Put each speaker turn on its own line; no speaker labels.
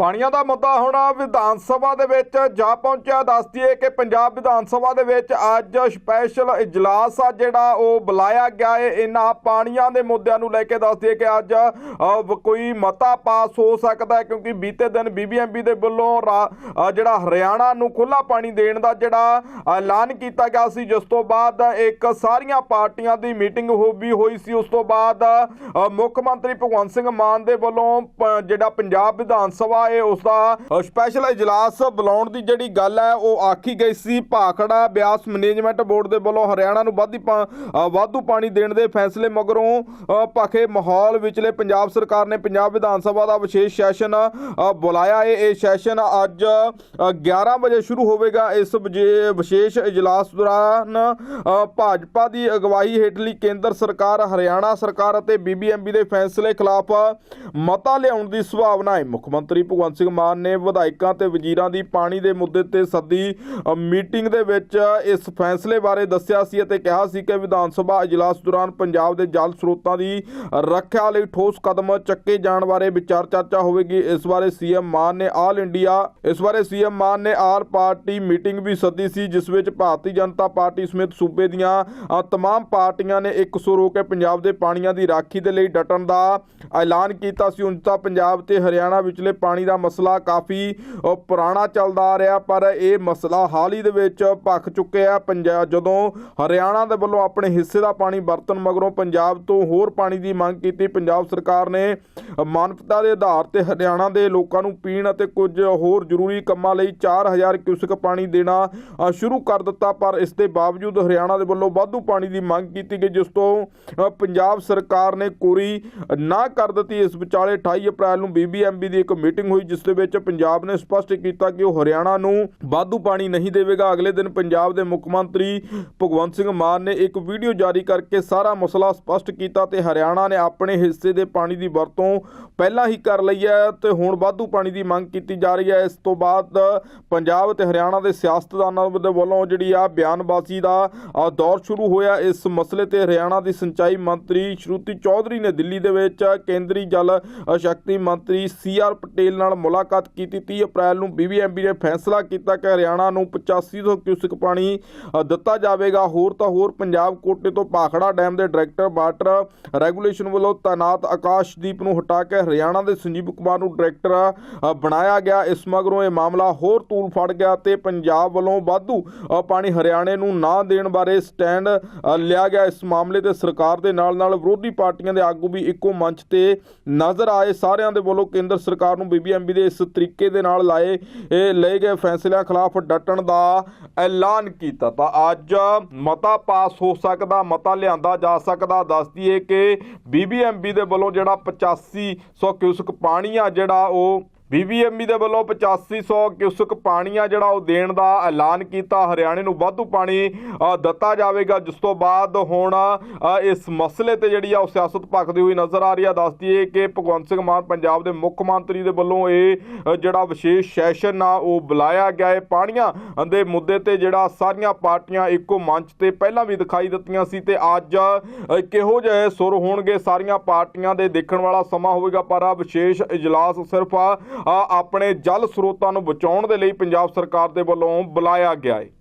ਪਾਣੀਆਂ ਦਾ ਮੁੱਦਾ ਹੁਣ ਵਿਧਾਨ ਸਭਾ ਦੇ ਵਿੱਚ। ਜਾ ਪਹੁੰਚਿਆ ਦੱਸਦੀ ਹੈ ਕਿ ਪੰਜਾਬ ਵਿਧਾਨ ਸਭਾ ਦੇ ਵਿੱਚ ਅੱਜ ਸਪੈਸ਼ਲ ਇਜਲਾਸ ਆ ਜਿਹੜਾ ਉਹ ਬੁਲਾਇਆ ਗਿਆ ਹੈ ਇਹਨਾਂ ਪਾਣੀਆਂ ਦੇ ਮੁੱਦਿਆਂ ਨੂੰ ਲੈ ਕੇ ਦੱਸਦੀ ਹੈ ਕਿ ਅੱਜ ਕੋਈ ਮਤਾ ਪਾਸ ਹੋ ਸਕਦਾ ਹੈ ਕਿਉਂਕਿ ਬੀਤੇ ਦਿਨ ਬੀਬੀਐਮਬੀ ਦੇ ਵੱਲੋਂ ਰਾ- ਜਿਹੜਾ ਹਰਿਆਣਾ ਨੂੰ ਖੁੱਲਾ ਪਾਣੀ ਦੇਣ ਦਾ ਜਿਹੜਾ ਐਲਾਨ ਕੀਤਾ ਗਿਆ ਸੀ, ਜਿਸ ਤੋਂ ਬਾਅਦ ਇੱਕ ਸਾਰੀਆਂ ਪਾਰਟੀਆਂ ਦੀ ਮੀਟਿੰਗ ਹੋ ਵੀ ਹੋਈ ਸੀ। ਉਸ ਤੋਂ ਬਾਅਦ ਮੁੱਖ ਮੰਤਰੀ ਭਗਵੰਤ ਸਿੰਘ ਮਾਨ ਦੇ ਵੱਲੋਂ ਪ- ਜਿਹੜਾ ਪੰਜਾਬ ਵਿਧਾਨ ਸਭਾ ਹੈ ਉਸ ਦਾ ਸਪੈਸ਼ਲ ਇਜਲਾਸ ਬੁਲਾਉਣ ਦੀ ਜਿਹੜੀ ਗੱਲ ਹੈ ਉਹ ਆਖੀ ਗਈ ਸੀ। ਭਾਖੜਾ ਬਿਆਸ ਮੈਨੇਜਮੈਂਟ ਬੋਰਡ ਦੇ ਵੱਲੋਂ ਹਰਿਆਣਾ ਨੂੰ ਵਾਧੀ ਵਾਧੂ ਪਾਣੀ ਦੇਣ ਦੇ ਫੈਸਲੇ ਮਗਰੋਂ ਅ, ਮਾਹੌਲ ਵਿਚਲੇ ਪੰਜਾਬ ਸਰਕਾਰ ਨੇ ਪੰਜਾਬ ਵਿਧਾਨ ਸਭਾ ਦਾ ਵਿਸ਼ੇਸ਼ ਸੈਸ਼ਨ ਬੁਲਾਇਆ। ਹੈ ਇਹ ਸੈਸ਼ਨ ਅੱਜ ਅ, 11 ਵਜੇ ਸ਼ੁਰੂ ਹੋਵੇਗਾ। ਇਸ ਵਿਸ਼ੇਸ਼ ਇਜਲਾਸ ਦੌਰਾਨ ਭਾਜਪਾ ਦੀ ਅਗਵਾਈ ਹੇਠਲੀ ਕੇਂਦਰ ਸਰਕਾਰ ਹਰਿਆਣਾ ਸਰਕਾਰ ਅਤੇ ਬੀਬੀਐਮਬੀ ਦੇ ਫੈਸਲੇ ਖਿਲਾਫ ਮਤਾ ਲਿਆਉਣ ਦੀ ਸੰਭਾਵਨਾ ਹੈ। ਮੁੱਖ ਮੰਤਰੀ ਭਗਵੰਤ ਸਿੰਘ ਮਾਨ ਨੇ ਵਿਧਾਇਕਾਂ ਤੇ ਵਜ਼ੀਰਾਂ ਦੀ ਪਾਣੀ ਦੇ ਮੁੱਦੇ ਤੇ ਸੱਦੀ ਮੀਟਿੰਗ ਦੇ ਵਿੱਚ ਇਸ ਫੈਸਲੇ ਬਾਰੇ ਦੱਸਿਆ ਸੀ ਅਤੇ ਕਿਹਾ ਸੀ ਕਿ ਵਿਧਾਨ ਸਭਾ ਇਜਲਾਸ ਦੌਰਾਨ ਪੰਜਾਬ ਦੇ ਜਲ ਸਰੋਤਾਂ ਦੀ ਰੱਖਿਆ ਲਈ ਠੋਸ ਕਦਮ ਚੱਕੇ ਜਾਣ ਬਾਰੇ ਵਿਚਾਰ ਚਰਚਾ ਹੋਵੇਗੀ। ਇਸ ਬਾਰੇ ਸੀਐਮ ਮਾਨ ਨੇ ਆਲ ਇੰਡੀਆ ਇਸ ਬਾਰੇ ਸੀਐਮ ਮਾਨ ਨੇ ਆਲ ਪਾਰਟੀ ਮੀਟਿੰਗ ਵੀ ਸੱਦੀ ਸੀ ਜਿਸ ਵਿੱਚ ਭਾਰਤੀ ਜਨਤਾ ਪਾਰਟੀ ਸਮੇਤ ਸੂਬੇ ਦੀਆਂ ਅ, ਤਮਾਮ ਪਾਰਟੀਆਂ ਨੇ ਇੱਕ ਸੁਰ ਹੋ ਕੇ ਪੰਜਾਬ ਦੇ ਪਾਣੀਆਂ ਦੀ ਰਾਖੀ ਦੇ ਲਈ ਡਟਣ ਦਾ ਐਲਾਨ ਕੀਤਾ ਸੀ। ਹੁਣ ਤਾਂ ਪੰਜਾਬ ਤੇ ਹਰਿਆਣਾ ਵਿਚਲੇ ਪਾਣੀ ਦਾ ਮਸਲਾ ਕਾਫੀ ਪੁਰਾਣਾ ਚੱਲਦਾ ਆ ਰਿਹਾ, ਪਰ ਇਹ ਮਸਲਾ ਹਾਲ ਹੀ ਦੇ ਵਿੱਚ ਭਖ ਚੁੱਕਿਆ ਪੰਜਾਬ ਜਦੋਂ ਹਰਿਆਣਾ ਦੇ ਵੱਲੋਂ ਆਪਣੇ ਹਿੱਸੇ ਦਾ ਪਾਣੀ ਵਰਤਣ ਮਗਰੋਂ ਪੰਜਾਬ ਤੋਂ ਹੋਰ ਪਾਣੀ ਦੀ ਮੰਗ ਕੀਤੀ, ਪੰਜਾਬ ਸਰਕਾਰ ਨੇ ਮਾਨਵਤਾ ਦੇ ਆਧਾਰ ਤੇ ਹਰਿਆਣਾ ਦੇ ਲੋਕਾਂ ਨੂੰ ਪੀਣ ਅਤੇ ਕੁਝ ਹੋਰ ਜ਼ਰੂਰੀ ਕੰਮਾਂ ਲਈ 4000 ਕਿਊਸਕ ਪਾਣੀ ਦੇਣਾ ਸ਼ੁਰੂ ਕਰ ਦਿੱਤਾ, ਪਰ ਇਸ ਦੇ ਬਾਵਜੂਦ ਹਰਿਆਣਾ ਦੇ ਵੱਲੋਂ ਵਾਧੂ ਪਾਣੀ ਦੀ ਮੰਗ ਕੀਤੀ ਗਈ, ਜਿਸ ਤੋਂ ਪੰਜਾਬ ਸਰਕਾਰ ਨੇ ਕੋਰੀ ਨਾ ਕਰ ਦਿੱਤੀ। ਇਸ ਵਿਚਾਲੇ 28 ਅਪ੍ਰੈਲ ਨੂੰ ਬੀਬੀਐਮਬੀ ਦੀ ਇੱਕ ਮੀਟਿੰਗ ਹੋਈ, ਜਿਸ ਦੇ ਵਿੱਚ ਪੰਜਾਬ ਨੇ ਸਪਸ਼ਟ ਕੀਤਾ ਕਿ ਉਹ ਹਰਿਆਣਾ ਨੂੰ ਵਾਧੂ ਪਾਣੀ ਨਹੀਂ ਦੇਵੇਗਾ। ਅਗਲੇ ਦਿਨ ਪੰਜਾਬ ਦੇ ਮੁੱਖ ਮੰਤਰੀ ਭਗਵੰਤ ਸਿੰਘ ਮਾਨ ਨੇ ਇੱਕ ਵੀਡੀਓ ਜਾਰੀ ਕਰਕੇ ਸਾਰਾ ਮਸਲਾ ਸਪਸ਼ਟ ਕੀਤਾ ਤੇ ਹਰਿਆਣਾ ਨੇ ਆਪਣੇ ਹਿੱਸੇ ਦੇ ਪਾਣੀ ਦੀ ਵਰਤੋਂ ਪਹਿਲਾਂ ਹੀ ਕਰ ਲਈ ਹੈ ਤੇ ਹੁਣ ਵਾਧੂ ਪਾਣੀ ਦੀ ਮੰਗ ਕੀਤੀ ਜਾ ਰਹੀ ਹੈ। ਇਸ ਤੋਂ ਬਾਅਦ ਪੰਜਾਬ ਤੇ ਹਰਿਆਣਾ ਦੇ ਸਿਆਸਤਦਾਨਾਂ ਦੇ ਵੱਲੋਂ ਜਿਹੜੀ ਆ ਬਿਆਨਬਾਜ਼ੀ ਦਾ ਦੌਰ ਸ਼ੁਰੂ ਹੋਇਆ। ਇਸ ਮਸਲੇ ਤੇ ਹਰਿਆਣਾ ਦੀ ਸਿੰਚਾਈ ਮੰਤਰੀ ਸ਼ਰੂਤੀ ਚੌਧਰੀ ਨੇ ਦਿੱਲੀ ਦੇ ਵਿੱਚ ਕੇਂਦਰੀ ਜਲ ਸ਼ਕਤੀ ਮੰਤਰੀ ਸੀ ਆਰ ਪਟੇਲ ਨਾਲ ਮੁਲਾਕਾਤ ਕੀਤੀ। 30 ਅਪ੍ਰੈਲ ਨੂੰ ਬੀਬੀਐਮਬੀ ਨੇ ਫੈਸਲਾ ਕੀਤਾ ਕਿ ਹਰਿਆਣਾ ਨੂੰ 8500 ਕਿਊਸਿਕ ਪਾਣੀ ਦਿੱਤਾ ਜਾਵੇਗਾ। ਹੋਰ ਤਾਂ ਹੋਰ ਪੰਜਾਬ ਕੋਟੇ ਤੋਂ ਭਾਖੜਾ ਡੈਮ ਦੇ ਡਾਇਰੈਕਟਰ ਵਾਟਰ ਰੈਗੂਲੇਸ਼ਨ ਵੱਲੋਂ ਤਾਇਨਾਤ ਆਕਾਸ਼ਦੀਪ ਨੂੰ ਹਟਾ ਕੇ ਹਰਿਆਣਾ ਦੇ ਸੰਜੀਵ ਕੁਮਾਰ ਨੂੰ ਡਾਇਰੈਕਟਰ ਬਣਾਇਆ ਗਿਆ। ਇਸ ਮਗਰੋਂ ਇਹ ਮਾਮਲਾ ਹੋਰ ਤੂਲ ਫੜ ਗਿਆ ਤੇ ਪੰਜਾਬ ਵੱਲੋਂ ਵਾਧੂ ਪਾਣੀ ਹਰਿਆਣੇ ਨੂੰ ਨਾ ਦੇਣ ਬਾਰੇ ਸਟੈਂਡ ਲਿਆ ਗਿਆ। ਇਸ ਮਾਮਲੇ ਤੇ ਸਰਕਾਰ ਦੇ ਨਾਲ ਨਾਲ ਵਿਰੋਧੀ ਪਾਰਟੀਆਂ ਦੇ ਆਗੂ ਵੀ ਇੱਕੋ ਮੰਚ ਤੇ ਨਜ਼ਰ ਆਏ। ਸਾਰਿਆਂ ਦੇ ਵੱਲੋਂ ਕੇਂਦਰ ਸਰਕਾਰ ਨੂੰ ਬੀਬੀ ਬੀਬੀਐਮਬੀ ਦੇ ਇਸ ਤਰੀਕੇ ਦੇ ਨਾਲ ਲਾਏ ਲਏ ਗਏ ਫੈਸਲਿਆਂ ਖਿਲਾਫ ਡਟਣ ਦਾ ਐਲਾਨ ਕੀਤਾ। ਤਾਂ ਅੱਜ ਮਤਾ ਪਾਸ ਹੋ ਸਕਦਾ, ਮਤਾ ਲਿਆਂਦਾ ਜਾ ਸਕਦਾ। ਦੱਸਦੀ ਏ ਕਿ ਬੀਬੀਐਮਬੀ ਦੇ ਵੱਲੋਂ ਜਿਹੜਾ 8500 ਕਿਊਸਕ ਪਾਣੀ ਆ ਜਿਹੜਾ ਉਹ ਬੀਬੀਐਮਬੀ ਦੇ ਵੱਲੋਂ 8500 ਕਿਊਸਕ ਪਾਣੀ ਆ ਜਿਹੜਾ ਉਹ ਦੇਣ ਦਾ ਐਲਾਨ ਕੀਤਾ, ਹਰਿਆਣੇ ਨੂੰ ਵਾਧੂ ਪਾਣੀ ਦਿੱਤਾ ਜਾਵੇਗਾ। ਜਿਸ ਤੋਂ ਬਾਅਦ ਹੁਣ ਇਸ ਮਸਲੇ ਤੇ ਜਿਹੜੀ ਆ ਉਹ ਸਿਆਸਤ ਭਖਦੀ ਹੋਈ ਨਜ਼ਰ ਆ ਰਹੀ ਆ। ਦੱਸਦੀ ਏ ਕਿ ਭਗਵੰਤ ਸਿੰਘ ਮਾਨ ਪੰਜਾਬ ਦੇ ਮੁੱਖ ਮੰਤਰੀ ਦੇ ਵੱਲੋਂ ਇਹ ਜਿਹੜਾ ਵਿਸ਼ੇਸ਼ ਸੈਸ਼ਨ ਆ, ਉਹ ਬੁਲਾਇਆ ਗਿਆ। ਹੈ ਪਾਣੀਆਂ ਦੇ ਮੁੱਦੇ ਤੇ ਜਿਹੜਾ ਸਾਰੀਆਂ ਪਾਰਟੀਆਂ ਇੱਕੋ ਮੰਚ ਤੇ ਪਹਿਲਾਂ ਵੀ ਦਿਖਾਈ ਦਿੱਤੀਆਂ ਸੀ ਤੇ ਅੱਜ ਕਿਹੋ ਜਿਹੇ ਸੁਰ ਹੋਣਗੇ? ਸਾਰੀਆਂ ਪਾਰਟੀਆਂ ਦੇ ਦੇਖਣ ਵਾਲਾ ਸਮਾਂ ਹੋਵੇਗਾ, ਪਰ ਆ ਵਿਸ਼ੇਸ਼ ਇਜਲਾਸ ਸਿਰਫ ਆਪਣੇ ਜਲ ਸਰੋਤਾਂ ਨੂੰ ਬਚਾਉਣ ਦੇ ਲਈ ਪੰਜਾਬ ਸਰਕਾਰ ਦੇ ਵੱਲੋਂ ਬੁਲਾਇਆ ਗਿਆ ਹੈ।